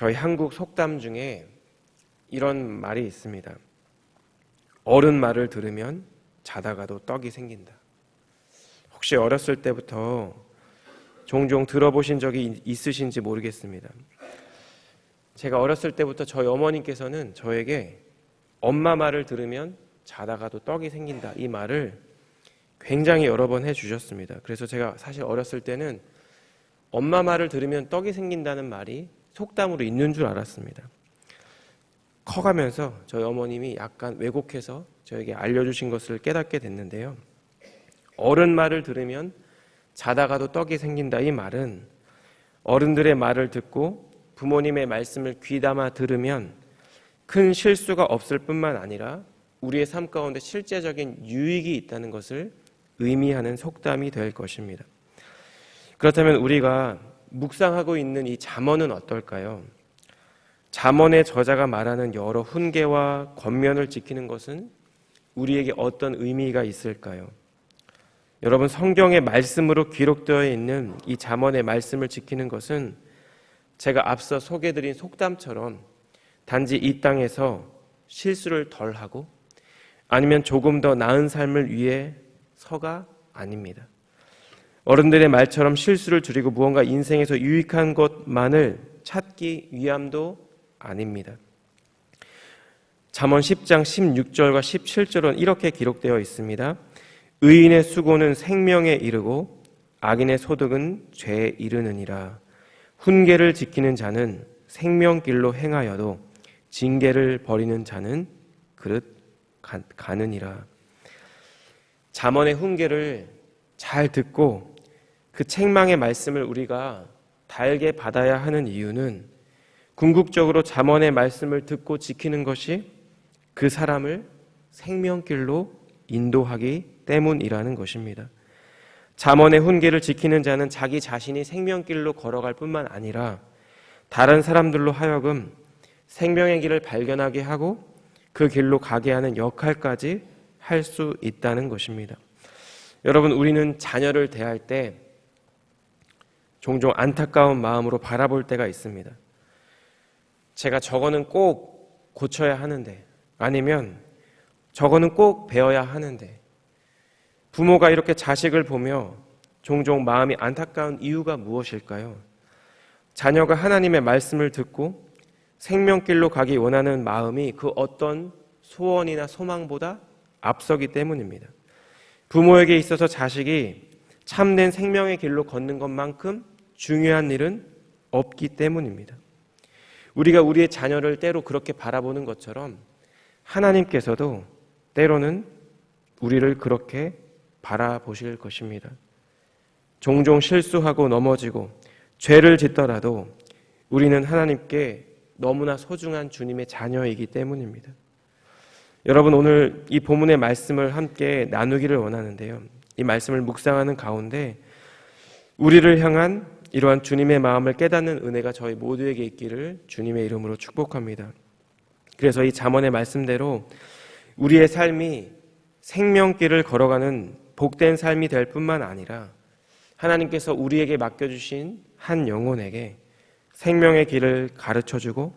저희 한국 속담 중에 이런 말이 있습니다. 어른 말을 들으면 자다가도 떡이 생긴다. 혹시 어렸을 때부터 종종 들어보신 적이 있으신지 모르겠습니다. 제가 어렸을 때부터 저희 어머님께서는 저에게 엄마 말을 들으면 자다가도 떡이 생긴다. 이 말을 굉장히 여러 번 해주셨습니다. 그래서 제가 사실 어렸을 때는 엄마 말을 들으면 떡이 생긴다는 말이 속담으로 있는 줄 알았습니다. 커가면서 저희 어머님이 약간 왜곡해서 저에게 알려주신 것을 깨닫게 됐는데요. 어른 말을 들으면 자다가도 떡이 생긴다 이 말은 어른들의 말을 듣고 부모님의 말씀을 귀담아 들으면 큰 실수가 없을 뿐만 아니라 우리의 삶 가운데 실제적인 유익이 있다는 것을 의미하는 속담이 될 것입니다. 그렇다면 우리가 묵상하고 있는 이 잠언은 어떨까요? 잠언의 저자가 말하는 여러 훈계와 권면을 지키는 것은 우리에게 어떤 의미가 있을까요? 여러분 성경의 말씀으로 기록되어 있는 이 잠언의 말씀을 지키는 것은 제가 앞서 소개드린 속담처럼 단지 이 땅에서 실수를 덜 하고 아니면 조금 더 나은 삶을 위해 서가 아닙니다. 어른들의 말처럼 실수를 줄이고 무언가 인생에서 유익한 것만을 찾기 위함도 아닙니다. 잠언 10장 16절과 17절은 이렇게 기록되어 있습니다. 의인의 수고는 생명에 이르고 악인의 소득은 죄에 이르느니라. 훈계를 지키는 자는 생명길로 행하여도 징계를 버리는 자는 그릇 가느니라. 잠언의 훈계를 잘 듣고 그 책망의 말씀을 우리가 달게 받아야 하는 이유는 궁극적으로 잠언의 말씀을 듣고 지키는 것이 그 사람을 생명길로 인도하기 때문이라는 것입니다. 잠언의 훈계를 지키는 자는 자기 자신이 생명길로 걸어갈 뿐만 아니라 다른 사람들로 하여금 생명의 길을 발견하게 하고 그 길로 가게 하는 역할까지 할 수 있다는 것입니다. 여러분, 우리는 자녀를 대할 때 종종 안타까운 마음으로 바라볼 때가 있습니다. 제가 저거는 꼭 고쳐야 하는데, 아니면 저거는 꼭 배워야 하는데, 부모가 이렇게 자식을 보며 종종 마음이 안타까운 이유가 무엇일까요? 자녀가 하나님의 말씀을 듣고 생명길로 가기 원하는 마음이 그 어떤 소원이나 소망보다 앞서기 때문입니다. 부모에게 있어서 자식이 참된 생명의 길로 걷는 것만큼 중요한 일은 없기 때문입니다. 우리가 우리의 자녀를 때로 그렇게 바라보는 것처럼 하나님께서도 때로는 우리를 그렇게 바라보실 것입니다. 종종 실수하고 넘어지고 죄를 짓더라도 우리는 하나님께 너무나 소중한 주님의 자녀이기 때문입니다. 여러분 오늘 이 본문의 말씀을 함께 나누기를 원하는데요. 이 말씀을 묵상하는 가운데 우리를 향한 이러한 주님의 마음을 깨닫는 은혜가 저희 모두에게 있기를 주님의 이름으로 축복합니다. 그래서 이 잠언의 말씀대로 우리의 삶이 생명길을 걸어가는 복된 삶이 될 뿐만 아니라 하나님께서 우리에게 맡겨주신 한 영혼에게 생명의 길을 가르쳐 주고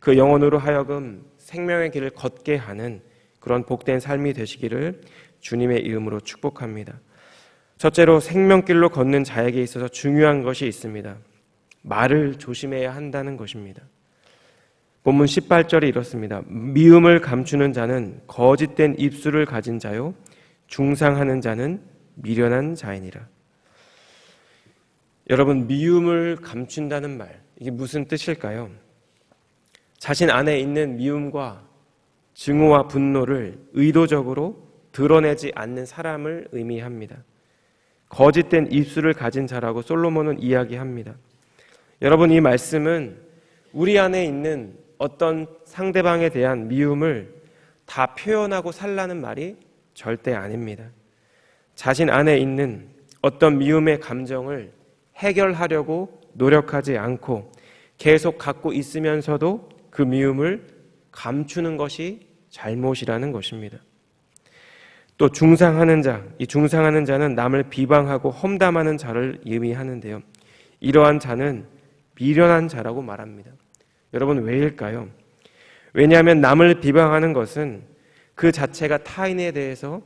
그 영혼으로 하여금 생명의 길을 걷게 하는 그런 복된 삶이 되시기를 주님의 이름으로 축복합니다. 첫째로 생명길로 걷는 자에게 있어서 중요한 것이 있습니다. 말을 조심해야 한다는 것입니다. 본문 18절이 이렇습니다. 미움을 감추는 자는 거짓된 입술을 가진 자요. 중상하는 자는 미련한 자이니라. 여러분, 미움을 감춘다는 말, 이게 무슨 뜻일까요? 자신 안에 있는 미움과 증오와 분노를 의도적으로 드러내지 않는 사람을 의미합니다. 거짓된 입술을 가진 자라고 솔로몬은 이야기합니다. 여러분, 이 말씀은 우리 안에 있는 어떤 상대방에 대한 미움을 다 표현하고 살라는 말이 절대 아닙니다. 자신 안에 있는 어떤 미움의 감정을 해결하려고 노력하지 않고 계속 갖고 있으면서도 그 미움을 감추는 것이 잘못이라는 것입니다. 또 중상하는 자, 이 중상하는 자는 남을 비방하고 험담하는 자를 의미하는데요. 이러한 자는 미련한 자라고 말합니다. 여러분 왜일까요? 왜냐하면 남을 비방하는 것은 그 자체가 타인에 대해서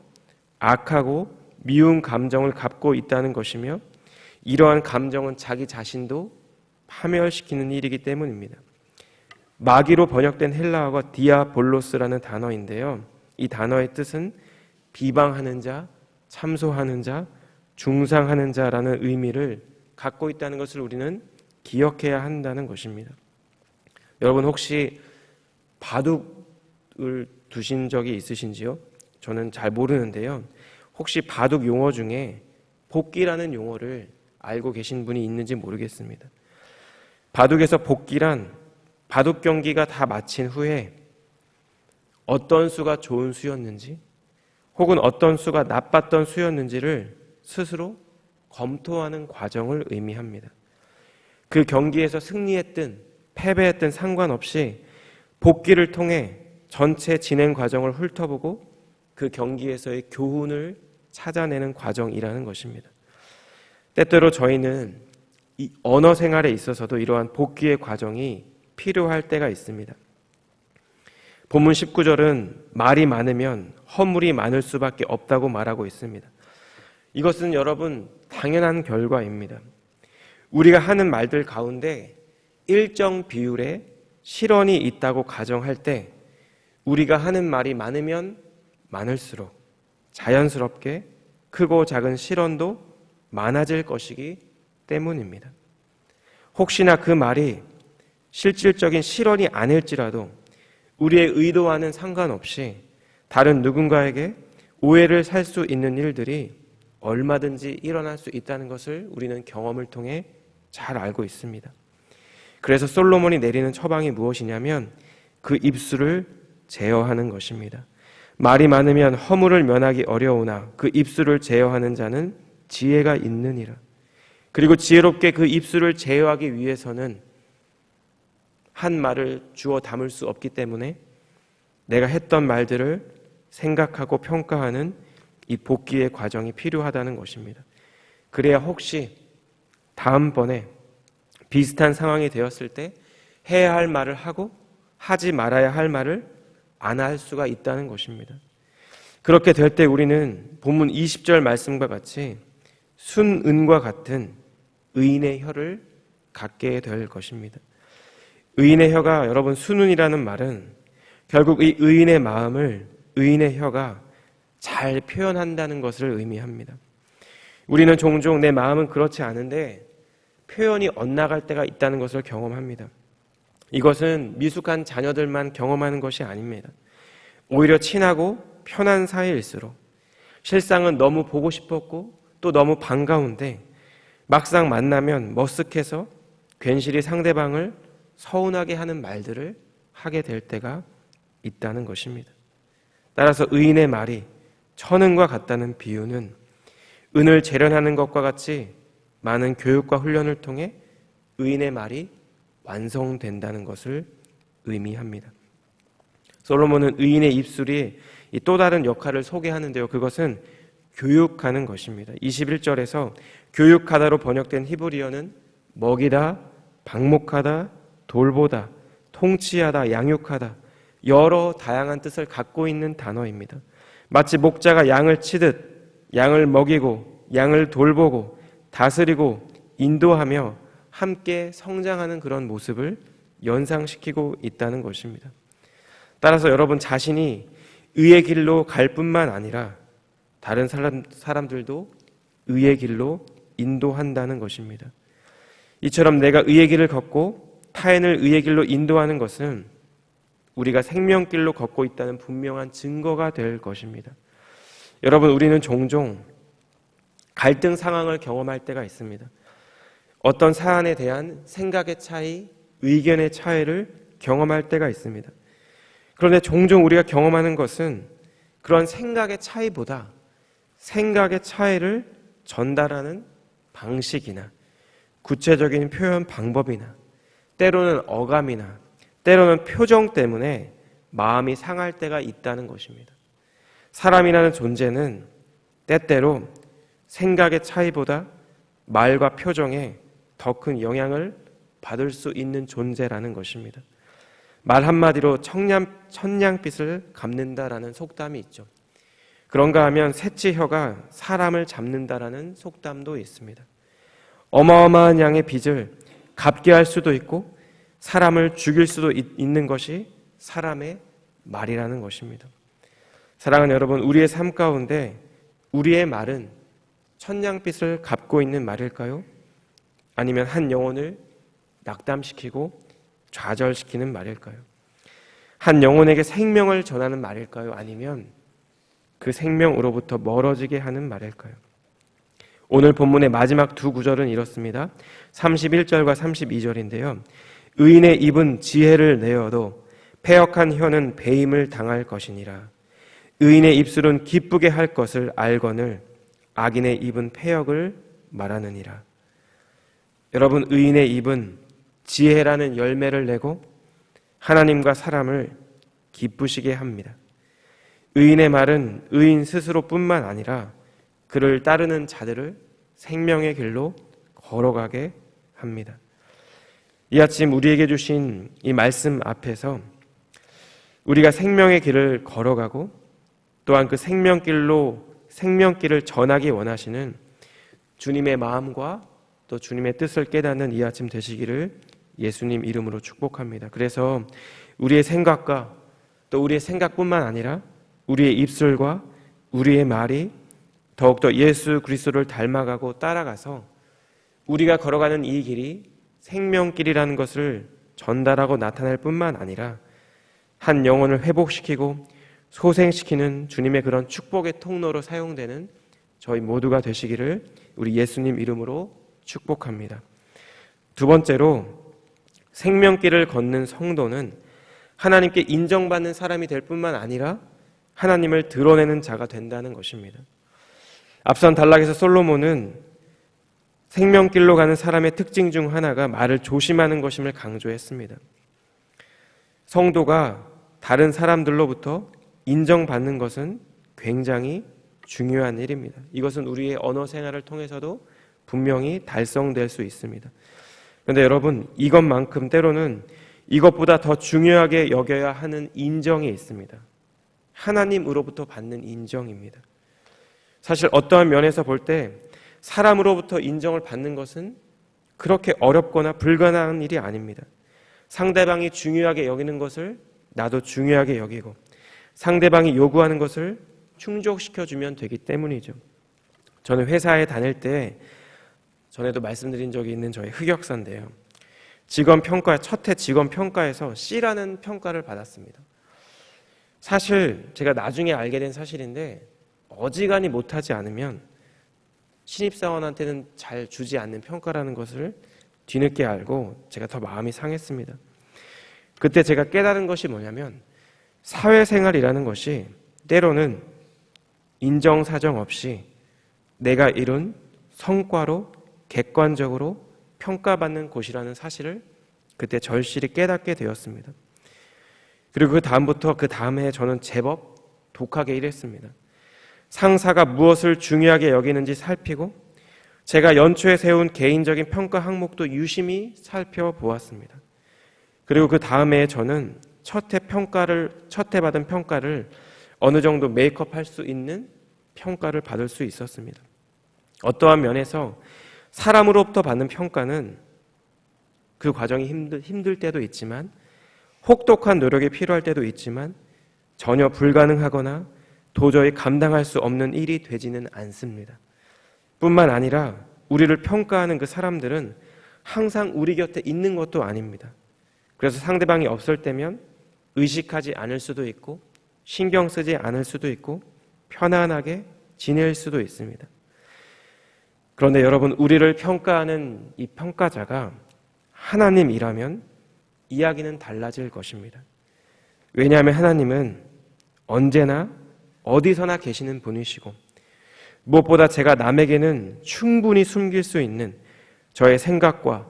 악하고 미운 감정을 갖고 있다는 것이며 이러한 감정은 자기 자신도 파멸시키는 일이기 때문입니다. 마귀로 번역된 헬라어가 디아볼로스라는 단어인데요. 이 단어의 뜻은 비방하는 자, 참소하는 자, 중상하는 자라는 의미를 갖고 있다는 것을 우리는 기억해야 한다는 것입니다. 여러분 혹시 바둑을 두신 적이 있으신지요? 저는 잘 모르는데요. 혹시 바둑 용어 중에 복기라는 용어를 알고 계신 분이 있는지 모르겠습니다. 바둑에서 복기란 바둑 경기가 다 마친 후에 어떤 수가 좋은 수였는지 혹은 어떤 수가 나빴던 수였는지를 스스로 검토하는 과정을 의미합니다. 그 경기에서 승리했든 패배했든 상관없이 복귀를 통해 전체 진행 과정을 훑어보고 그 경기에서의 교훈을 찾아내는 과정이라는 것입니다. 때때로 저희는 이 언어 생활에 있어서도 이러한 복귀의 과정이 필요할 때가 있습니다. 본문 19절은 말이 많으면 허물이 많을 수밖에 없다고 말하고 있습니다. 이것은 여러분 당연한 결과입니다. 우리가 하는 말들 가운데 일정 비율의 실언이 있다고 가정할 때 우리가 하는 말이 많으면 많을수록 자연스럽게 크고 작은 실언도 많아질 것이기 때문입니다. 혹시나 그 말이 실질적인 실언이 아닐지라도 우리의 의도와는 상관없이 다른 누군가에게 오해를 살 수 있는 일들이 얼마든지 일어날 수 있다는 것을 우리는 경험을 통해 잘 알고 있습니다. 그래서 솔로몬이 내리는 처방이 무엇이냐면 그 입술을 제어하는 것입니다. 말이 많으면 허물을 면하기 어려우나 그 입술을 제어하는 자는 지혜가 있느니라. 그리고 지혜롭게 그 입술을 제어하기 위해서는 한 말을 주어 담을 수 없기 때문에 내가 했던 말들을 생각하고 평가하는 이 복귀의 과정이 필요하다는 것입니다. 그래야 혹시 다음번에 비슷한 상황이 되었을 때 해야 할 말을 하고 하지 말아야 할 말을 안 할 수가 있다는 것입니다. 그렇게 될 때 우리는 본문 20절 말씀과 같이 순은과 같은 의인의 혀를 갖게 될 것입니다. 의인의 혀가 여러분 순은이라는 말은 결국 이 의인의 마음을 의인의 혀가 잘 표현한다는 것을 의미합니다. 우리는 종종 내 마음은 그렇지 않은데 표현이 엇나갈 때가 있다는 것을 경험합니다. 이것은 미숙한 자녀들만 경험하는 것이 아닙니다. 오히려 친하고 편한 사이일수록 실상은 너무 보고 싶었고 또 너무 반가운데 막상 만나면 머쓱해서 괜시리 상대방을 서운하게 하는 말들을 하게 될 때가 있다는 것입니다. 따라서 의인의 말이 천은과 같다는 비유는 은을 재련하는 것과 같이 많은 교육과 훈련을 통해 의인의 말이 완성된다는 것을 의미합니다. 솔로몬은 의인의 입술이 또 다른 역할을 소개하는데요. 그것은 교육하는 것입니다. 21절에서 교육하다로 번역된 히브리어는 먹이다, 방목하다, 돌보다, 통치하다, 양육하다 여러 다양한 뜻을 갖고 있는 단어입니다. 마치 목자가 양을 치듯 양을 먹이고 양을 돌보고 다스리고 인도하며 함께 성장하는 그런 모습을 연상시키고 있다는 것입니다. 따라서 여러분 자신이 의의 길로 갈 뿐만 아니라 다른 사람, 사람들도 의의 길로 인도한다는 것입니다. 이처럼 내가 의의 길을 걷고 타인을 의의 길로 인도하는 것은 우리가 생명길로 걷고 있다는 분명한 증거가 될 것입니다. 여러분, 우리는 종종 갈등 상황을 경험할 때가 있습니다. 어떤 사안에 대한 생각의 차이, 의견의 차이를 경험할 때가 있습니다. 그런데 종종 우리가 경험하는 것은 그런 생각의 차이보다 생각의 차이를 전달하는 방식이나 구체적인 표현 방법이나 때로는 어감이나 때로는 표정 때문에 마음이 상할 때가 있다는 것입니다. 사람이라는 존재는 때때로 생각의 차이보다 말과 표정에 더 큰 영향을 받을 수 있는 존재라는 것입니다. 말 한마디로 청량, 천냥빛을 갚는다라는 속담이 있죠. 그런가 하면 새치혀가 사람을 잡는다라는 속담도 있습니다. 어마어마한 양의 빚을 갚게 할 수도 있고 사람을 죽일 수도 있, 있는 것이 사람의 말이라는 것입니다. 사랑하는 여러분, 우리의 삶 가운데 우리의 말은 천냥빛을 갚고 있는 말일까요? 아니면 한 영혼을 낙담시키고 좌절시키는 말일까요? 한 영혼에게 생명을 전하는 말일까요? 아니면 그 생명으로부터 멀어지게 하는 말일까요? 오늘 본문의 마지막 두 구절은 이렇습니다. 31절과 32절인데요. 의인의 입은 지혜를 내어도 패역한 혀는 배임을 당할 것이니라. 의인의 입술은 기쁘게 할 것을 알거늘 악인의 입은 패역을 말하느니라. 여러분 의인의 입은 지혜라는 열매를 내고 하나님과 사람을 기쁘시게 합니다. 의인의 말은 의인 스스로뿐만 아니라 그를 따르는 자들을 생명의 길로 걸어가게 합니다. 이 아침 우리에게 주신 이 말씀 앞에서 우리가 생명의 길을 걸어가고 또한 그 생명길로 생명길을 전하기 원하시는 주님의 마음과 또 주님의 뜻을 깨닫는 이 아침 되시기를 예수님 이름으로 축복합니다. 그래서 우리의 생각과 또 우리의 생각뿐만 아니라 우리의 입술과 우리의 말이 더욱더 예수 그리스도를 닮아가고 따라가서 우리가 걸어가는 이 길이 생명길이라는 것을 전달하고 나타낼 뿐만 아니라 한 영혼을 회복시키고 소생시키는 주님의 그런 축복의 통로로 사용되는 저희 모두가 되시기를 우리 예수님 이름으로 축복합니다. 두 번째로 생명길을 걷는 성도는 하나님께 인정받는 사람이 될 뿐만 아니라 하나님을 드러내는 자가 된다는 것입니다. 앞선 단락에서 솔로몬은 생명길로 가는 사람의 특징 중 하나가 말을 조심하는 것임을 강조했습니다. 성도가 다른 사람들로부터 인정받는 것은 굉장히 중요한 일입니다. 이것은 우리의 언어 생활을 통해서도 분명히 달성될 수 있습니다. 그런데 여러분, 이것만큼 때로는 이것보다 더 중요하게 여겨야 하는 인정이 있습니다. 하나님으로부터 받는 인정입니다. 사실 어떠한 면에서 볼 때 사람으로부터 인정을 받는 것은 그렇게 어렵거나 불가능한 일이 아닙니다. 상대방이 중요하게 여기는 것을 나도 중요하게 여기고 상대방이 요구하는 것을 충족시켜주면 되기 때문이죠. 저는 회사에 다닐 때 전에도 말씀드린 적이 있는 저의 흑역사인데요. 직원 평가 첫 해 직원 평가에서 C라는 평가를 받았습니다. 사실 제가 나중에 알게 된 사실인데 어지간히 못하지 않으면 신입사원한테는 잘 주지 않는 평가라는 것을 뒤늦게 알고 제가 더 마음이 상했습니다. 그때 제가 깨달은 것이 뭐냐면 사회생활이라는 것이 때로는 인정사정 없이 내가 이룬 성과로 객관적으로 평가받는 곳이라는 사실을 그때 절실히 깨닫게 되었습니다. 그리고 그 다음부터 그 다음에 저는 제법 독하게 일했습니다. 상사가 무엇을 중요하게 여기는지 살피고 제가 연초에 세운 개인적인 평가 항목도 유심히 살펴보았습니다. 그리고 그 다음에 저는 첫 해 평가를 첫 해 받은 평가를 어느 정도 메이크업 할 수 있는 평가를 받을 수 있었습니다. 어떠한 면에서 사람으로부터 받는 평가는 그 과정이 힘들, 힘들 때도 있지만 혹독한 노력이 필요할 때도 있지만 전혀 불가능하거나 도저히 감당할 수 없는 일이 되지는 않습니다. 뿐만 아니라 우리를 평가하는 그 사람들은 항상 우리 곁에 있는 것도 아닙니다. 그래서 상대방이 없을 때면 의식하지 않을 수도 있고 신경 쓰지 않을 수도 있고 편안하게 지낼 수도 있습니다. 그런데 여러분, 우리를 평가하는 이 평가자가 하나님이라면 이야기는 달라질 것입니다. 왜냐하면 하나님은 언제나 어디서나 계시는 분이시고 무엇보다 제가 남에게는 충분히 숨길 수 있는 저의 생각과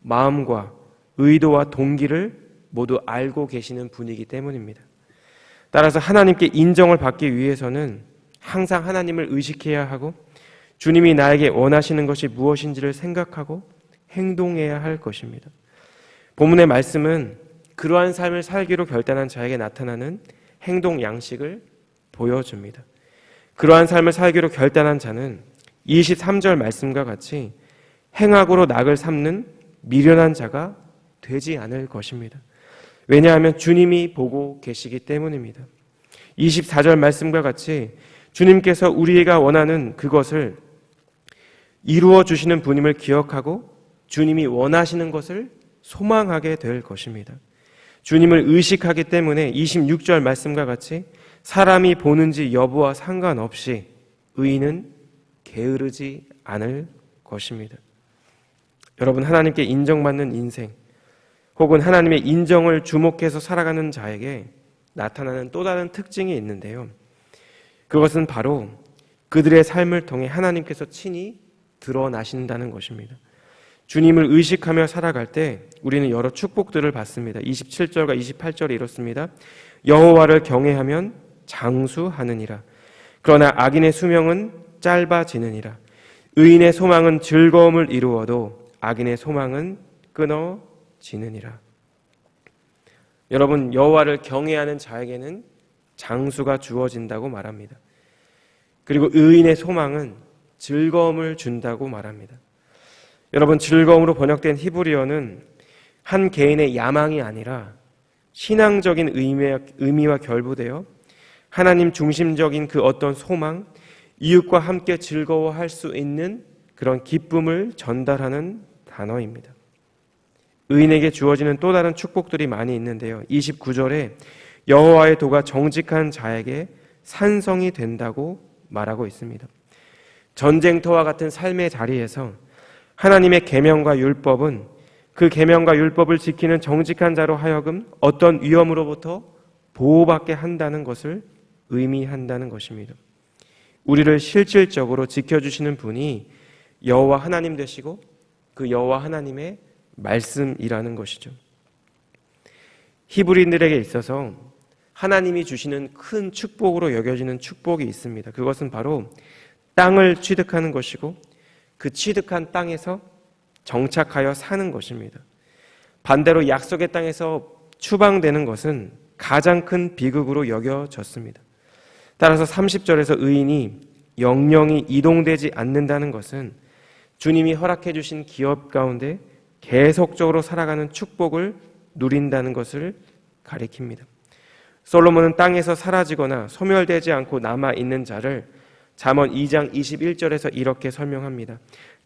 마음과 의도와 동기를 모두 알고 계시는 분이기 때문입니다. 따라서 하나님께 인정을 받기 위해서는 항상 하나님을 의식해야 하고 주님이 나에게 원하시는 것이 무엇인지를 생각하고 행동해야 할 것입니다. 본문의 말씀은 그러한 삶을 살기로 결단한 자에게 나타나는 행동 양식을 보여줍니다. 그러한 삶을 살기로 결단한 자는 23절 말씀과 같이 행악으로 낙을 삼는 미련한 자가 되지 않을 것입니다. 왜냐하면 주님이 보고 계시기 때문입니다. 24절 말씀과 같이 주님께서 우리가 원하는 그것을 이루어 주시는 분임을 기억하고 주님이 원하시는 것을 소망하게 될 것입니다. 주님을 의식하기 때문에 26절 말씀과 같이 사람이 보는지 여부와 상관없이 의인은 게으르지 않을 것입니다. 여러분 하나님께 인정받는 인생 혹은 하나님의 인정을 주목해서 살아가는 자에게 나타나는 또 다른 특징이 있는데요. 그것은 바로 그들의 삶을 통해 하나님께서 친히 드러나신다는 것입니다. 주님을 의식하며 살아갈 때 우리는 여러 축복들을 받습니다. 27절과 28절에 이렇습니다. 여호와를 경외하면 장수하느니라. 그러나 악인의 수명은 짧아지느니라. 의인의 소망은 즐거움을 이루어도 악인의 소망은 끊어지느니라. 여러분 여호와를 경외하는 자에게는 장수가 주어진다고 말합니다. 그리고 의인의 소망은 즐거움을 준다고 말합니다. 여러분 즐거움으로 번역된 히브리어는 한 개인의 야망이 아니라 신앙적인 의미와, 결부되어 하나님 중심적인 그 어떤 소망, 이웃과 함께 즐거워할 수 있는 그런 기쁨을 전달하는 단어입니다. 의인에게 주어지는 또 다른 축복들이 많이 있는데요. 29절에 여호와의 도가 정직한 자에게 산성이 된다고 말하고 있습니다. 전쟁터와 같은 삶의 자리에서 하나님의 계명과 율법은 그 계명과 율법을 지키는 정직한 자로 하여금 어떤 위험으로부터 보호받게 한다는 것을 의미한다는 것입니다. 우리를 실질적으로 지켜주시는 분이 여호와 하나님 되시고 그 여호와 하나님의 말씀이라는 것이죠. 히브리인들에게 있어서 하나님이 주시는 큰 축복으로 여겨지는 축복이 있습니다. 그것은 바로 땅을 취득하는 것이고 그 취득한 땅에서 정착하여 사는 것입니다. 반대로 약속의 땅에서 추방되는 것은 가장 큰 비극으로 여겨졌습니다. 따라서 30절에서 의인이 영영이 이동되지 않는다는 것은 주님이 허락해 주신 기업 가운데 계속적으로 살아가는 축복을 누린다는 것을 가리킵니다. 솔로몬은 땅에서 사라지거나 소멸되지 않고 남아 있는 자를 잠언 2장 21절에서 이렇게 설명합니다.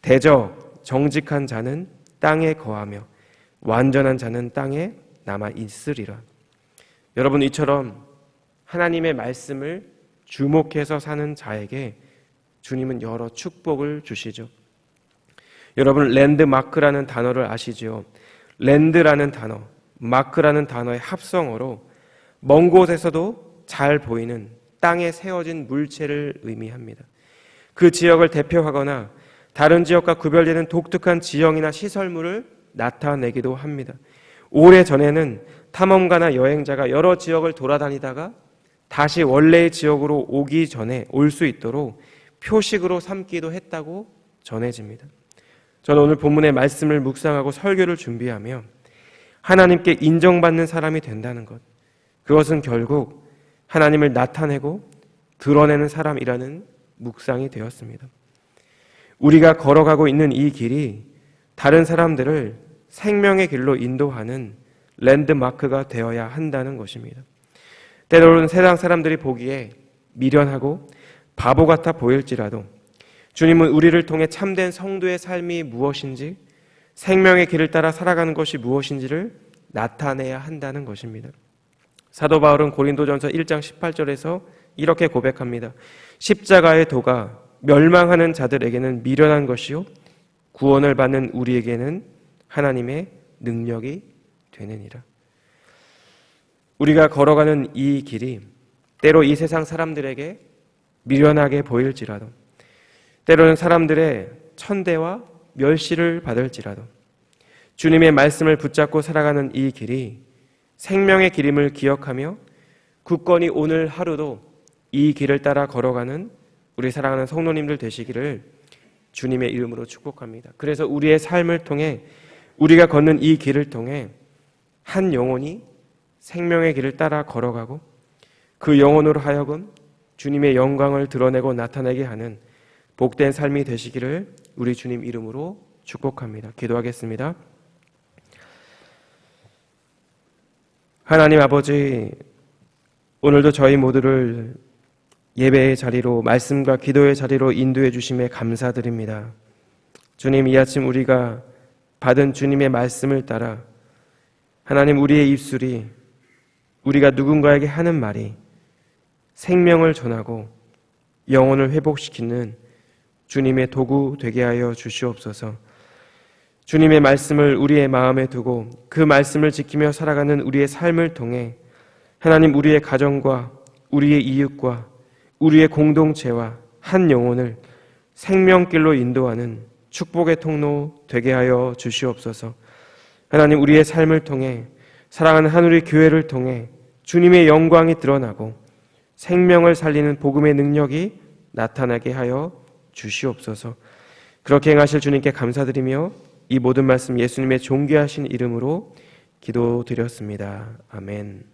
대저 정직한 자는 땅에 거하며 완전한 자는 땅에 남아 있으리라. 여러분 이처럼 하나님의 말씀을 주목해서 사는 자에게 주님은 여러 축복을 주시죠. 여러분 랜드마크라는 단어를 아시죠? 랜드라는 단어, 마크라는 단어의 합성어로 먼 곳에서도 잘 보이는 땅에 세워진 물체를 의미합니다. 그 지역을 대표하거나 다른 지역과 구별되는 독특한 지형이나 시설물을 나타내기도 합니다. 오래 전에는 탐험가나 여행자가 여러 지역을 돌아다니다가 다시 원래의 지역으로 오기 전에 올 수 있도록 표식으로 삼기도 했다고 전해집니다. 저는 오늘 본문의 말씀을 묵상하고 설교를 준비하며 하나님께 인정받는 사람이 된다는 것. 그것은 결국 하나님을 나타내고 드러내는 사람이라는 묵상이 되었습니다. 우리가 걸어가고 있는 이 길이 다른 사람들을 생명의 길로 인도하는 랜드마크가 되어야 한다는 것입니다. 때로는 세상 사람들이 보기에 미련하고 바보 같아 보일지라도 주님은 우리를 통해 참된 성도의 삶이 무엇인지 생명의 길을 따라 살아가는 것이 무엇인지를 나타내야 한다는 것입니다. 사도 바울은 고린도전서 1장 18절에서 이렇게 고백합니다. 십자가의 도가 멸망하는 자들에게는 미련한 것이요 구원을 받는 우리에게는 하나님의 능력이 되느니라. 우리가 걸어가는 이 길이 때로 이 세상 사람들에게 미련하게 보일지라도 때로는 사람들의 천대와 멸시를 받을지라도 주님의 말씀을 붙잡고 살아가는 이 길이 생명의 길임을 기억하며 굳건히 오늘 하루도 이 길을 따라 걸어가는 우리 사랑하는 성도님들 되시기를 주님의 이름으로 축복합니다. 그래서 우리의 삶을 통해 우리가 걷는 이 길을 통해 한 영혼이 생명의 길을 따라 걸어가고 그 영혼으로 하여금 주님의 영광을 드러내고 나타내게 하는 복된 삶이 되시기를 우리 주님 이름으로 축복합니다. 기도하겠습니다. 하나님 아버지, 오늘도 저희 모두를 예배의 자리로, 말씀과 기도의 자리로 인도해 주심에 감사드립니다. 주님, 이 아침 우리가 받은 주님의 말씀을 따라 하나님 우리의 입술이 우리가 누군가에게 하는 말이 생명을 전하고 영혼을 회복시키는 주님의 도구 되게 하여 주시옵소서. 주님의 말씀을 우리의 마음에 두고 그 말씀을 지키며 살아가는 우리의 삶을 통해 하나님 우리의 가정과 우리의 이웃과 우리의 공동체와 한 영혼을 생명길로 인도하는 축복의 통로 되게 하여 주시옵소서. 하나님 우리의 삶을 통해 사랑하는 하늘의 교회를 통해 주님의 영광이 드러나고 생명을 살리는 복음의 능력이 나타나게 하여 주시옵소서. 그렇게 행하실 주님께 감사드리며 이 모든 말씀 예수님의 존귀하신 이름으로 기도드렸습니다. 아멘.